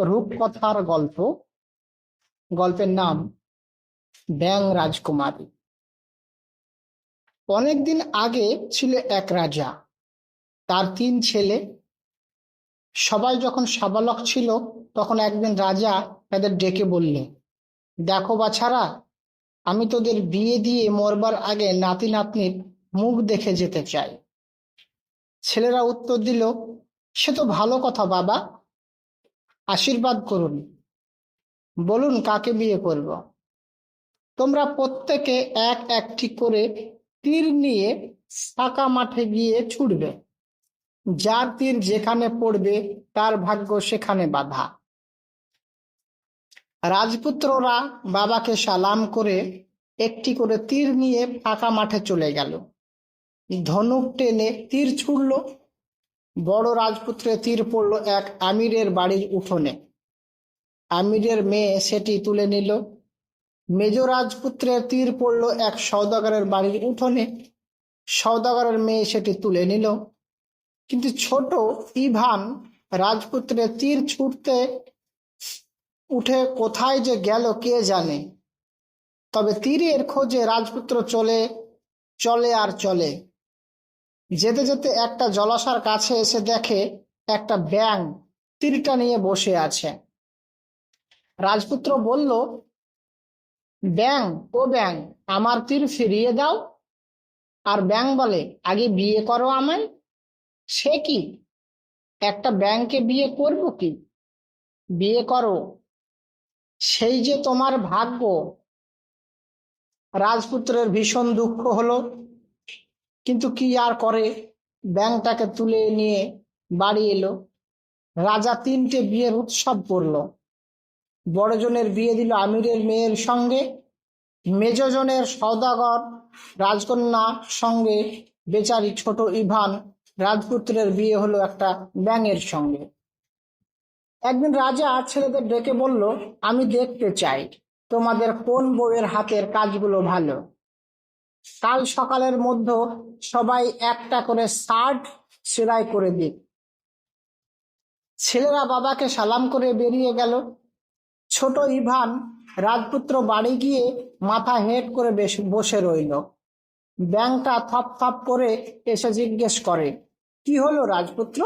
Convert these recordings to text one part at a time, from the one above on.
রূপকথার গল্প। গল্পের নাম ব্যাং রাজকুমারী। অনেকদিন আগে ছিল এক রাজা। তার তিন ছেলে। সবাই যখন সাবালক ছিল, তখন একদিন রাজা তাদের ডেকে বললেন দেখো বাছারা, আমি তোদের বিয়ে দিয়ে মরবার আগে নাতি নাতনির মুখ দেখে যেতে চাই। ছেলেরা উত্তর দিল, সে তো ভালো কথা বাবা আশীর্বাদ করুন। বলুন, কাকে বিয়ে করব? তোমরা প্রত্যেকে এক একটি করে তীর নিয়ে ফাঁকা মাঠে গিয়ে ছুটবে। যার তীর যেখানে পড়বে, তার ভাগ্য সেখানে বাধা। রাজপুত্ররা বাবাকে সালাম করে একটি করে তীর নিয়ে ফাঁকা মাঠে চলে গেল। ধনুক টেনে তীর ছুড়ল। বড় রাজপুত্রে তীর পড়ল এক আমিরের বাড়ির উঠোনে। আমিরের মেয়ে সেটি তুলে নিল। মেজ রাজপুত্রের তীর পড়ল এক সৌদাগরের বাড়ির উঠোনে। সৌদাগরের মেয়ে সেটি তুলে নিল। কিন্তু ছোট ইভান রাজপুত্রের তীর ছুটতে উঠে কোথায় যে গেল কে জানে। তবে তীরের খোঁজে রাজপুত্র চলে চলে আর চলে। যেতে যেতে একটা জলাশয়ের কাছে এসে দেখে একটা ব্যাং তীরটা নিয়ে বসে আছে। রাজপুত্র বলল ব্যাং ও ব্যাং আমার তীর ফিরিয়ে দাও। আর ব্যাং বলে, আগে বিয়ে করো আমায়। সে কি? একটা ব্যাংকে বিয়ে করব কি? বিয়ে করো। সেই যে তোমার ভাগ্য। রাজপুত্রের ভীষণ দুঃখ হলো। কিন্তু কি আর করে? ব্যাংকটাকে তুলে নিয়ে বাড়ি এলো। রাজা তিনটে বিয়ের উৎসব করল। বড়জনের বিয়ে দিল আমিরের মেয়ের সঙ্গে। মেজজনের সৌদাগর রাজকন্যা সঙ্গে। বেচারি ছোট ইভান রাজপুত্রের বিয়ে হলো একটা ব্যাঙের সঙ্গে। একদিন রাজা ছেলেদের ডেকে বলল, আমি দেখতে চাই। তোমাদের কোন বউয়ের হাতের কাজগুলো ভালো? কাল সকালের মধ্যে সবাই একটা করে শার্ট সেলাই করে দিক। ছেলেরা বাবাকে সালাম করে বেরিয়ে গেল। ছোট ইভান রাজপুত্র বাড়ি গিয়ে মাথা হেট করে বসে রইল। ব্যাংকটা থপ থপ করে এসে জিজ্ঞেস করে, কি হলো রাজপুত্র?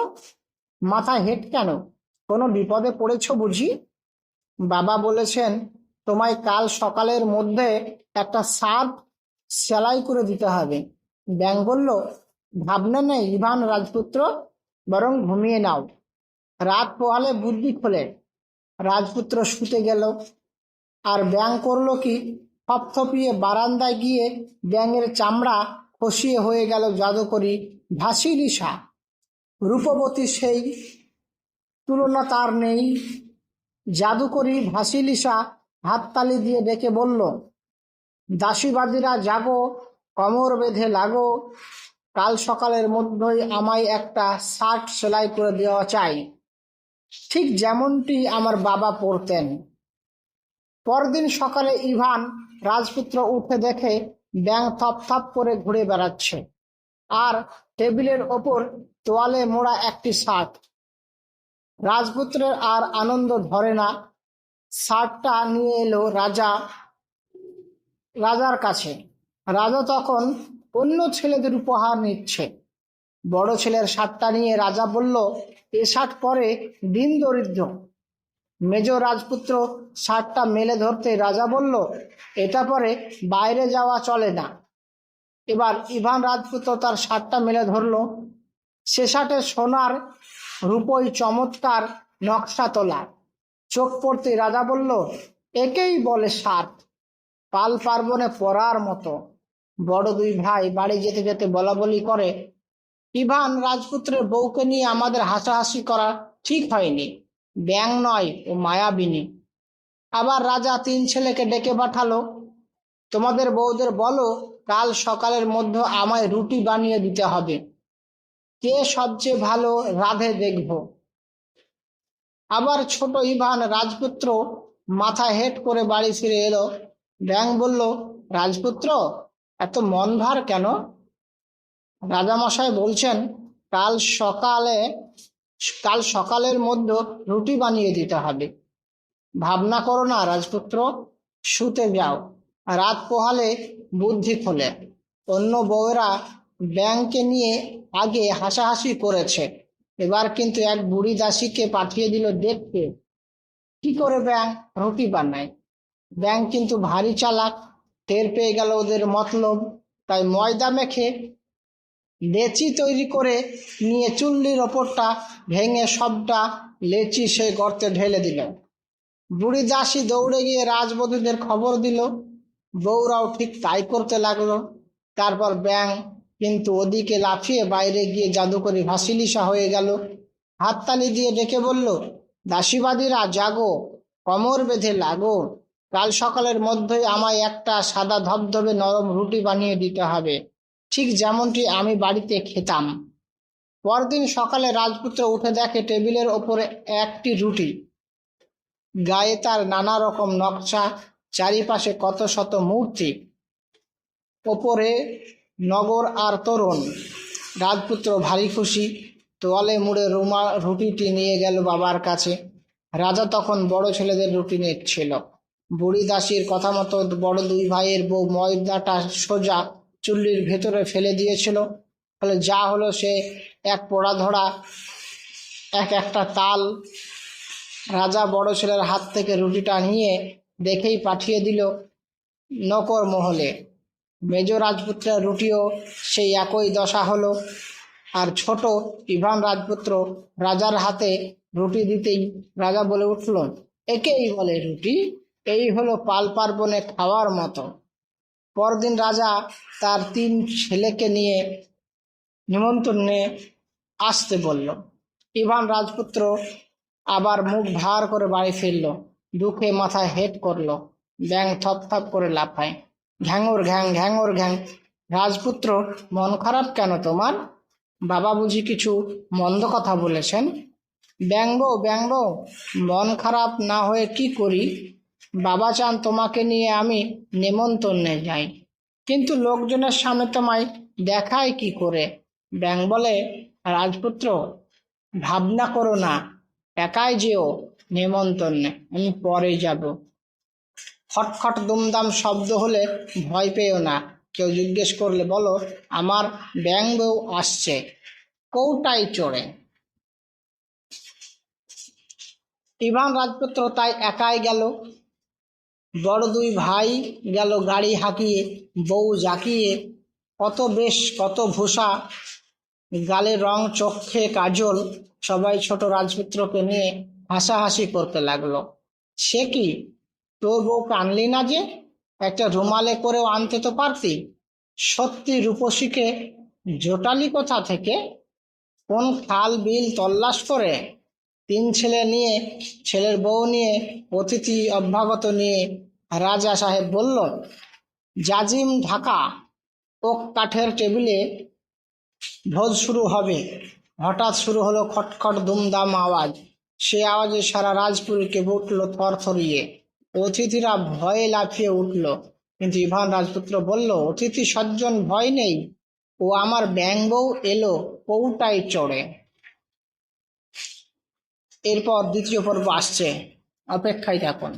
মাথা হেট কেন? কোনো বিপদে পড়েছ বুঝি? বাবা বলেছেন, তোমায় কাল সকালের মধ্যে একটা শার্ট সেলাই করে দিতে হবে। ব্যাং বলল, ভাবনা নেই ইভান রাজপুত্র, বরং ঘুমিয়ে নাও। রাত পোহালে বুদ্ধি খোলে। রাজপুত্র শুতে গেল। আর ব্যাং করল কি, থপথপিয়ে বারান্দায় গিয়ে ব্যাঙের চামড়া খসিয়ে হয়ে গেল জাদুকরি ভাসিলিসা রূপবতী সেই তুলনা তার নেই। জাদুকরি ভাসিলিসা হাততালি দিয়ে ডেকে বলল দাসীবাদীরা জাগো কমর বেঁধে লাগো। কাল সকালের মধ্যেই আমায় একটা শার্ট সেলাই করে দেওয়া চাই। ঠিক যেমনটি আমার বাবা পড়তেন পরদিন সকালে ইভান রাজপুত্র উঠে দেখে ব্যাং থপ থপ করে ঘুরে বেড়াচ্ছে আর টেবিলের ওপর তোয়ালে মোড়া একটি শার্ট। রাজপুত্রের আর আনন্দ ধরে না। শার্টটা নিয়ে এলো রাজা রাজার কাছে। রাজা তখন অন্য ছেলেদের উপহার নিচ্ছে। বড় ছেলের শার্টটা নিয়ে রাজা বলল, এ শার্ট পরে দিন দরিদ্র। মেজ রাজপুত্র শার্টটা মেলে ধরতে রাজা বলল, এটা পরে বাইরে যাওয়া চলে না। এবার ইভান রাজপুত্র তার শার্টটা মেলে ধরলো। সে শার্টে সোনার রূপই চমৎকার নকশা তোলা। চোখ পড়তে রাজা বলল, একেই বলে শার্ট পাল পার্বণে পড়ার মতো। বড় দুই ভাই বাড়ি যেতে যেতে বলা বলি করে, ইভান, রাজপুত্রের বউকে নিয়ে আমাদের হাসাহাসি করা ঠিক হয়নি। ব্যাং নয় ও মায়াবিনী। আবার রাজা তিন ছেলেকে ডেকে পাঠালো। তোমাদের বউদের বলো, কাল সকালের মধ্যে আমায় রুটি বানিয়ে দিতে হবে। কে সবচেয়ে ভালো রাধে দেখব? আবার ছোট ইভান, রাজপুত্র মাথা হেট করে বাড়ি ফিরে এলো। ব্যাং বলল, রাজপুত্র, এত মন ভার কেন? রাজামশাই বলছেন, কাল সকালে, কাল সকালের মধ্যে রুটি বানিয়ে দিতে হবে। ভাবনা করো না রাজপুত্র, শুতে যাও। রাত পোহালে বুদ্ধি খোলে। অন্য বউয়েরা ব্যাংকে নিয়ে আগে হাসাহাসি করেছে। এবার কিন্তু এক বুড়ি দাসীকে পাঠিয়ে দিল দেখতে। কি করে ব্যাং রুটি বানায়? ব্যাং কিন্তু ভারী চালাক, টের পেয়ে গেল ওদের মতলব। তাই ময়দা মেখে লেচি তৈরি করে নিয়ে চুল্লির ওপরটা ভেঙে সবটা লেচি সেই গর্তে ঢেলে দিল। বুড়ি দাসী দৌড়ে গিয়ে রাজবধূদের খবর দিল। বউরাও ঠিক তাই করতে লাগল। তারপর ব্যাং কিন্তু ওদিকে লাফিয়ে বাইরে গিয়ে জাদুকরি ভাসিলিসা হয়ে গেল। হাততালি দিয়ে ডেকে বলল, দাসীবাদীরা, জাগো, কমর বেঁধে লাগো। কাল সকালের মধ্যেই আমায় একটা সাদা ধবধবে নরম রুটি বানিয়ে দিতে হবে। ঠিক যেমনটি আমি বাড়িতে খেতাম। পরদিন সকালে রাজপুত্র উঠে দেখে টেবিলের ওপরে একটি রুটি। গায়ে তার নানা রকম নকশা, চারিপাশে কত শত মূর্তি। ওপরে নগর আর তরুণ। রাজপুত্র ভারী খুশি, তোয়ালে মুড়ে রুমা, রুটিটি নিয়ে গেল বাবার কাছে। রাজা তখন বড় ছেলেদের রুটি নিচ্ছিল। বুড়ি দাসীর কথা মতো বড় দুই ভাইয়ের বউ ময়দাটা সোজা চুল্লির ভেতরে ফেলে দিয়েছিল। ফলে যা হলো সে এক পোড়া ধরা এক একটা তাল রাজা বড় ছেলের হাত থেকে রুটিটা নিয়ে দেখেই পাঠিয়ে দিল নকর মহলে। মেজ রাজপুত্রের রুটিও সেই একই দশা হলো। আর ছোট ইভান রাজপুত্র রাজার হাতে রুটি দিতেই রাজা বলে উঠল, একেই বলে রুটি? এই হলো পাল পার্বণে খাওয়ার মতো। পরদিন রাজা তার তিন ছেলেকে নিয়ে নিমন্ত্রণে আসতে বলল। ইভান রাজপুত্র আবার মুখ ভার করে বাড়ি ফিরল, দুঃখে মাথায় হেট করল ব্যাং থপ থপ করে লাফায়। ঘ্যাঙর ঘ্যাং ঘ্যাঙর ঘ্যাং, রাজপুত্র, মন খারাপ কেন তোমার? বাবা বুঝি কিছু মন্দ কথা বলেছেন? ব্যঙ্গ ব্যঙ্গ, মন খারাপ না হয়ে কি করি? বাবা চান তোমাকে নিয়ে আমি নেমন্তন্নে যাই। কিন্তু লোকজনের সামনে তোমায় দেখায় কি করে? ব্যাং বলে, রাজপুত্র, ভাবনা করো না, একাই যেও নেমন্তন্নে, আমি পরে যাব। খটখট দুমদাম শব্দ হলে ভয় পেও না। কেউ জিজ্ঞেস করলে বলো, আমার ব্যাং বউ আসছে। কৌটাই চড়ে? ইভান রাজপুত্র তাই একাই গেল। বড় দুই ভাই গেল গাড়ি হাঁকিয়ে, বউ জাকিয়ে, কত বেশ, কত ভূষা। গালে রং চক্ষে কাজল, সবাই ছোট রাজপুত্রকে নিয়ে হাসাহাসি করতে লাগল। সে কি? তোর বউ আনলি না যে? একটা রুমালে করেও আনতে তো পারতি। সত্যি রূপসীকে, জোটালি কোথা থেকে? কোন খাল বিল তল্লাশ করে? তিন ছেলে নিয়ে, ছেলের বউ নিয়ে, অতিথি অভ্যাগত নিয়ে রাজা সাহেব বলল, জাজিম ঢাকা, ওক কাঠের টেবিলে ভোজ শুরু হবে। হঠাৎ শুরু হলো খটখট দুমদাম আওয়াজ। সে আওয়াজে সারা রাজপুরী উঠল থরথরিয়ে অতিথিরা ভয়ে লাফিয়ে উঠল। কিন্তু ইভান রাজপুত্র বলল, অতিথি সজ্জন ভয় নেই। ও আমার ব্যাঙ্গও এলো, পৌটাই চড়ে। এরপর দ্বিতীয় পর্ব আসছে। অপেক্ষায় থাকুন।